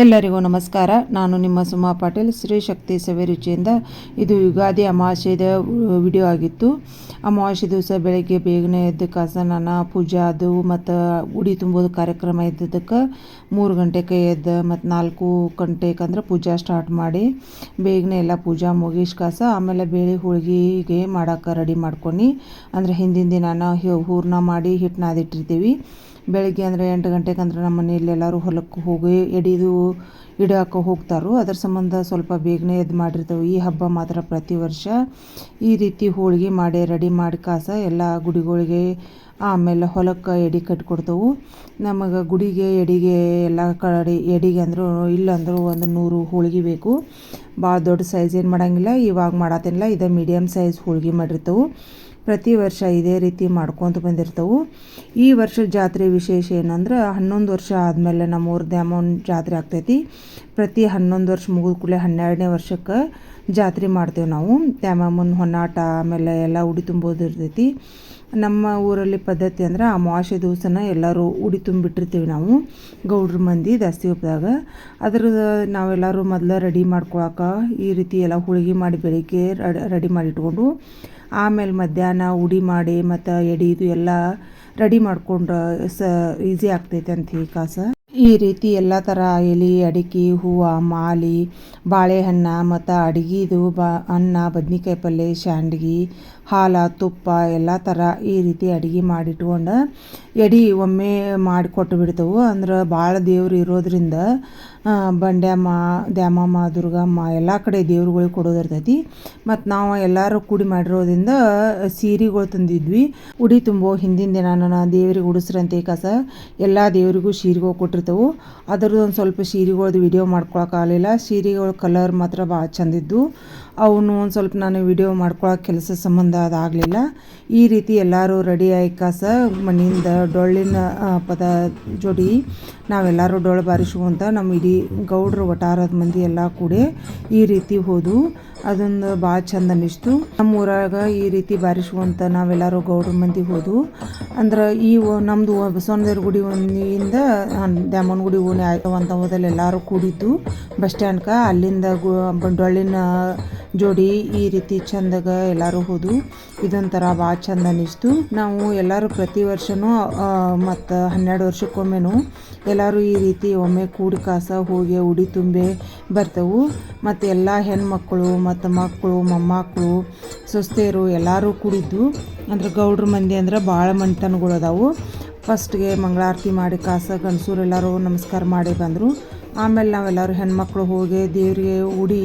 ಎಲ್ಲರಿಗೂ ನಮಸ್ಕಾರ. ನಾನು ನಿಮ್ಮ ಸುಮಾ ಪಾಟೀಲ್. ಶ್ರೀ ಶಕ್ತಿ ಸವಿ ರುಚಿಯಿಂದ ಇದು ಯುಗಾದಿ ಅಮಾವಾಸ್ಯದ ವಿಡಿಯೋ ಆಗಿತ್ತು. ಅಮಾವಾಸ್ಯೆ ದಿವಸ ಬೆಳಗ್ಗೆ ಬೇಗನೆ ಎದ್ದು ಕಸನನ, ಪೂಜಾ ಅದು ಮತ್ತು ಉಡಿ ತುಂಬೋದು ಕಾರ್ಯಕ್ರಮ ಇದ್ದದಕ್ಕೆ ಮೂರು ಗಂಟೆಗೆ ಎದ್ದು ಮತ್ತು ನಾಲ್ಕು ಗಂಟೆಗೆ ಅಂದ್ರೆ ಪೂಜಾ ಸ್ಟಾರ್ಟ್ ಮಾಡಿ ಬೇಗನೆ ಎಲ್ಲ ಪೂಜಾ ಮುಗಿಸ್ ಕಾಸ, ಆಮೇಲೆ ಬೇಳೆ ಹೋಳಿಗೆಗೆ ಮಾಡೋಕೆ ರೆಡಿ ಮಾಡ್ಕೊಂಡು. ಅಂದರೆ ಹಿಂದಿನ ದಿನ ಹೂರ್ಣ ಮಾಡಿ ಹಿಟ್ಟು ನಾದಿಟ್ಟಿರ್ತೀವಿ ಬೆಳಗ್ಗೆ ಅಂದರೆ ಎಂಟು ಗಂಟೆಗೆ ಅಂದ್ರೆ ನಮ್ಮ ಮನೆಯಲ್ಲಿ ಎಲ್ಲರೂ ಹೊಲಕ್ಕೆ ಹೋಗಿ ಎಡಿದು ಇಡಾಕ ಹೋಗ್ತಾರೋ ಅದ್ರ ಸಂಬಂಧ ಸ್ವಲ್ಪ ಬೇಗನೆ ಎದ್ದು ಮಾಡಿರ್ತೇವೆ. ಈ ಹಬ್ಬ ಮಾತ್ರ ಪ್ರತಿ ವರ್ಷ ಈ ರೀತಿ ಹೋಳಿಗೆ ಮಾಡಿ, ರೆಡಿ ಮಾಡಿ ಕಾಸ ಎಲ್ಲ ಗುಡಿಗಳಿಗೆ ಆಮೇಲೆ ಹೊಲಕ್ಕೆ ಎಡಿ ಕಟ್ಕೊಡ್ತೇವೆ. ನಮಗೆ ಗುಡಿಗೆ, ಎಡಿಗೆ ಎಲ್ಲ ಕಡೆ ಎಡಿಗೆ ಅಂದರೂ ಇಲ್ಲಂದರೂ ಒಂದು ನೂರು ಹೋಳಿಗೆ ಬೇಕು. ಭಾಳ ದೊಡ್ಡ ಸೈಜ್ ಏನು ಮಾಡೋಂಗಿಲ್ಲ, ಇವಾಗ ಮಾಡತ್ತೇನಿಲ್ಲ ಇದು ಮೀಡಿಯಮ್ ಸೈಜ್ ಹೋಳಿಗೆ ಮಾಡಿರ್ತೇವೆ. ಪ್ರತಿ ವರ್ಷ ಇದೇ ರೀತಿ ಮಾಡ್ಕೊತ ಬಂದಿರ್ತವೆ. ಈ ವರ್ಷದ ಜಾತ್ರೆ ವಿಶೇಷ ಏನಂದ್ರೆ ಹನ್ನೊಂದು ವರ್ಷ ಆದಮೇಲೆ ನಮ್ಮೂರ ದ್ಯಾಮವ್ವನ ಜಾತ್ರೆ ಆಗ್ತೈತಿ. ಪ್ರತಿ ಹನ್ನೊಂದು ವರ್ಷ ಮುಗಿದ ಕೂಡಲೇ ಹನ್ನೆರಡನೇ ವರ್ಷಕ್ಕೆ ಜಾತ್ರೆ ಮಾಡ್ತೇವೆ ನಾವು. ದ್ಯಾಮಮ್ಮನ ಹೊನ್ನಾಟ ಆಮೇಲೆ ಎಲ್ಲ ಉಡಿ ತುಂಬೋದು ಇರ್ತೈತಿ. ನಮ್ಮ ಊರಲ್ಲಿ ಪದ್ಧತಿ ಅಂದ್ರೆ ಅಮಾವಾಸ್ಯೆ ದಿವಸನ ಎಲ್ಲರೂ ಉಡಿ ತುಂಬಿಟ್ಟಿರ್ತೀವಿ ನಾವು, ಗೌಡ್ರ ಮಂದಿ ದಾಸ್ತಿ ಹಬ್ಬದಾಗ ಅದ್ರ ನಾವೆಲ್ಲರೂ ಮೊದಲು ರೆಡಿ ಮಾಡ್ಕೊಳಕ್ಕೆ ಈ ರೀತಿ ಎಲ್ಲ ಹುಳಿಗೆ ಮಾಡಿ ಬೆಳಿಗ್ಗೆ ರೆಡಿ ಮಾಡಿ ಇಟ್ಕೊಂಡು ಆಮೇಲೆ ಮಧ್ಯಾಹ್ನ ಉಡಿ ಮಾಡಿ ಮತ್ತು ಎಡಿದು ಎಲ್ಲ ರೆಡಿ ಮಾಡ್ಕೊಂಡ್ರೆ ಸ ಈಸಿ ಆಗ್ತೈತೆ ಅಂತ ಹೇಳಿ ಕಾಸ. ಈ ರೀತಿ ಎಲ್ಲ ಥರ ಎಲೆ, ಅಡಿಕೆ, ಹೂವು, ಮಾಲಿ, ಬಾಳೆಹಣ್ಣು ಮತ್ತು ಅಡುಗೆದು ಬ, ಅನ್ನ, ಬದ್ನಿಕಾಯಿ ಪಲ್ಯ ಶಾಂಡ್ಗಿ ಹಾಲು, ತುಪ್ಪ ಎಲ್ಲ ಥರ ಈ ರೀತಿ ಅಡುಗೆ ಮಾಡಿಟ್ಕೊಂಡು ಎಡಿ ಒಮ್ಮೆ ಮಾಡಿ ಕೊಟ್ಟು ಬಿಡ್ತೇವೆ. ಅಂದ್ರೆ ಭಾಳ ದೇವ್ರು ಇರೋದ್ರಿಂದ ಬಂಡ್ಯಮ್ಮ ದ್ಯಾಮಮ್ಮ, ದುರ್ಗಮ್ಮ ಎಲ್ಲ ಕಡೆ ದೇವ್ರುಗಳಿಗೆ ಕೊಡೋದಿರ್ತೈತಿ ಮತ್ತು ನಾವು ಎಲ್ಲರೂ ಕೂಡಿ ಮಾಡಿರೋದ್ರಿಂದ ಸೀರೆಗಳು ತಂದಿದ್ವಿ. ಉಡಿ ತುಂಬೋ ಹಿಂದಿನ ದಿನ ನಾನು ದೇವ್ರಿಗೆ ಉಡಿಸ್ರಂತೆ ಕಸ ಎಲ್ಲ ದೇವರಿಗೂ ಸೀರೆಗಳು ಕೊಟ್ಟಿರ್ತವು. ಅದ್ರದ್ದು ಒಂದು ಸ್ವಲ್ಪ ಸೀರೆಗಳ್ದು ವಿಡಿಯೋ ಮಾಡ್ಕೊಳಕ್ಕಾಗಲಿಲ್ಲ ಸೀರೆಗಳ ಕಲರ್ ಮಾತ್ರ ಭಾಳ ಚಂದಿದ್ದು ಅವನು ಒಂದು ಸ್ವಲ್ಪ ನಾನು ವಿಡಿಯೋ ಮಾಡ್ಕೊಳಕ್ಕೆ ಕೆಲಸ ಸಂಬಂಧ ಅದಾಗಲಿಲ್ಲ ಈ ರೀತಿ ಎಲ್ಲರೂ ರೆಡಿ ಆಯ್ಕಾಸ ಕಾಸ ಮನೆಯಿಂದ ಡೊಳ್ಳಿನ ಪದ ಜೋಡಿ ನಾವೆಲ್ಲರೂ ಡೊಳ್ಳು ಬಾರಿಸ್ಕೊಂತ ನಮ್ಮ ಇಡೀ ಗೌಡ್ರ ವಟಾರದ ಮಂದಿ ಎಲ್ಲ ಕೂಡಿ ಈ ರೀತಿ ಹೋದು, ಅದೊಂದು ಭಾಳ ಚಂದ ಅನ್ನಿಸ್ತು. ನಮ್ಮ ಊರಾಗ ಈ ರೀತಿ ಬಾರಿಸ್ಕೊಂತ ನಾವೆಲ್ಲರೂ ಗೌಡ್ರ ಮಂದಿ ಹೋದು, ಅಂದ್ರೆ ಈ ನಮ್ಮದು ಬಸವಣ್ಣದೇವ್ರ ಗುಡಿ ಒಂದಿಂದ ದ್ಯಾಮನ್ ಗುಡಿ ಓಣಿ ಅಂತ ಹೋದಲ್ಲಿ ಎಲ್ಲರೂ ಕೂಡಿದ್ದು, ಬಸ್ ಸ್ಟ್ಯಾಂಡ್ಕ ಅಲ್ಲಿಂದ ಗು ಡೊಳ್ಳಿನ ಜೋಡಿ ಈ ರೀತಿ ಚಂದಾಗ ಎಲ್ಲರೂ ಹೋದು. ಇದೊಂಥರ ಭಾಳ ಚಂದ ಅನ್ನಿಸ್ತು ನಾವು ಎಲ್ಲರೂ ಪ್ರತಿ ವರ್ಷವೂ ಮತ್ತು ಹನ್ನೆರಡು ವರ್ಷಕ್ಕೊಮ್ಮೆನೂ ಎಲ್ಲರೂ ಈ ರೀತಿ ಒಮ್ಮೆ ಕೂಡಿ ಕಾಸ ಹೋಗಿ ಉಡಿ ತುಂಬೆ ಬರ್ತವೆ. ಮತ್ತು ಎಲ್ಲ ಹೆಣ್ಮಕ್ಕಳು ಮತ್ತು ಮಕ್ಕಳು ಮೊಮ್ಮಕ್ಕಳು ಸೊಸ್ತೆಯರು ಎಲ್ಲರೂ ಕೂಡಿದ್ದು ಅಂದ್ರೆ ಗೌಡ್ರ ಮಂದಿ ಅಂದ್ರೆ ಭಾಳ ಮಂಟನ್ಗಳು ಅದಾವು. ಫಸ್ಟ್ಗೆ ಮಂಗಳಾರತಿ ಮಾಡಿ ಕಾಸ ಗಂಡಸರು ಎಲ್ಲರೂ ನಮಸ್ಕಾರ ಮಾಡಿ ಬಂದರು. ಆಮೇಲೆ ನಾವೆಲ್ಲರೂ ಹೆಣ್ಮಕ್ಳು ಹೋಗಿ ದೇವರಿಗೆ ಉಡಿ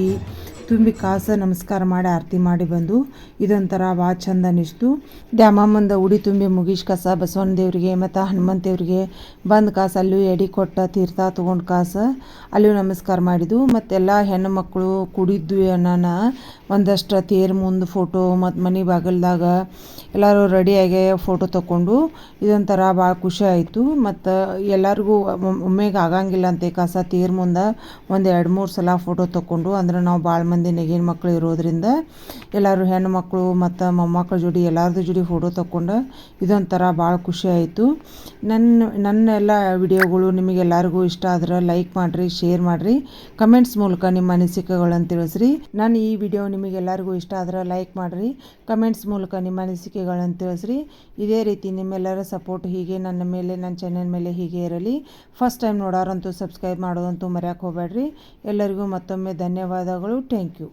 ತುಂಬಿ ಕಾಸ ನಮಸ್ಕಾರ ಮಾಡಿ ಆರತಿ ಮಾಡಿ ಬಂದು ಇದೊಂಥರ ಭಾಳ ಚಂದ ಅನ್ನಿಸ್ತು. ದ್ಯಾಮಮ್ಮಂದ ಉಡಿ ತುಂಬಿ ಮುಗೀಶ್ ಕಸ, ಬಸವಣ್ಣ ದೇವರಿಗೆ ಮತ್ತು ಹನುಮಂತ ದೇವರಿಗೆ ಬಂದು ಕಾಸು, ಅಲ್ಲೂ ಎಡಿ ಕೊಟ್ಟ ತೀರ್ಥ ತೊಗೊಂಡು ಕಾಸ ಅಲ್ಲೂ ನಮಸ್ಕಾರ ಮಾಡಿದ್ದು. ಮತ್ತೆಲ್ಲ ಹೆಣ್ಣು ಮಕ್ಕಳು ಕುಡಿದ್ವಿ ಅನ್ನೋಣ ಒಂದಷ್ಟು ತೇರ್ ಮುಂದೆ ಫೋಟೋ ಮತ್ತು ಮನೆ ಬಾಗಿಲ್ದಾಗ ಎಲ್ಲರೂ ರೆಡಿಯಾಗಿ ಫೋಟೋ ತೊಗೊಂಡು ಇದೊಂಥರ ಭಾಳ ಖುಷಿ ಆಯಿತು. ಮತ್ತು ಎಲ್ಲರಿಗೂ ಒಮ್ಮೆಗೆ ಆಗಂಗಿಲ್ಲ ಅಂತೆ ಕಾಸ, ತೇರ್ ಮುಂದೆ ಒಂದು ಎರಡು ಮೂರು ಸಲ ಫೋಟೋ ತಗೊಂಡು ಅಂದ್ರೆ ನಾವು ಭಾಳ ನೆಗಿನ ಮಕ್ಕಳು ಇರೋದ್ರಿಂದ ಎಲ್ಲರೂ ಹೆಣ್ಣು ಮಕ್ಕಳು ಮತ್ತು ಮೊಮ್ಮಕ್ಕಳ ಜೋಡಿ ಎಲ್ಲರದ್ದು ಜೋಡಿ ಫೋಟೋ ತೊಗೊಂಡು ಇದೊಂಥರ ಭಾಳ ಖುಷಿ ಆಯಿತು. ನನ್ನ ನನ್ನ ಎಲ್ಲ ವಿಡಿಯೋಗಳು ನಿಮಗೆಲ್ಲರಿಗೂ ಇಷ್ಟ ಆದ್ರೆ ಲೈಕ್ ಮಾಡಿರಿ ಶೇರ್ ಮಾಡಿರಿ ಕಮೆಂಟ್ಸ್ ಮೂಲಕ ನಿಮ್ಮ ಅನಿಸಿಕೆಗಳನ್ನು ತಿಳಿಸ್ರಿ. ನಾನು ಈ ವಿಡಿಯೋ ನಿಮಗೆಲ್ಲರಿಗೂ ಇಷ್ಟ ಆದ್ರೆ ಲೈಕ್ ಮಾಡಿರಿ ಕಮೆಂಟ್ಸ್ ಮೂಲಕ ನಿಮ್ಮ ಅನಿಸಿಕೆಗಳನ್ನು ತಿಳಿಸ್ರಿ. ಇದೇ ರೀತಿ ನಿಮ್ಮೆಲ್ಲರ ಸಪೋರ್ಟ್ ಹೀಗೆ ನನ್ನ ಮೇಲೆ, ನನ್ನ ಚಾನೆಲ್ ಮೇಲೆ ಹೀಗೆ ಇರಲಿ. ಫಸ್ಟ್ ಟೈಮ್ ನೋಡೋರಂತೂ ಸಬ್ಸ್ಕ್ರೈಬ್ ಮಾಡೋದಂತೂ ಮರೆಯೋಕೆ ಹೋಗಬೇಡ್ರಿ. ಎಲ್ಲರಿಗೂ ಮತ್ತೊಮ್ಮೆ ಧನ್ಯವಾದಗಳು. Thank you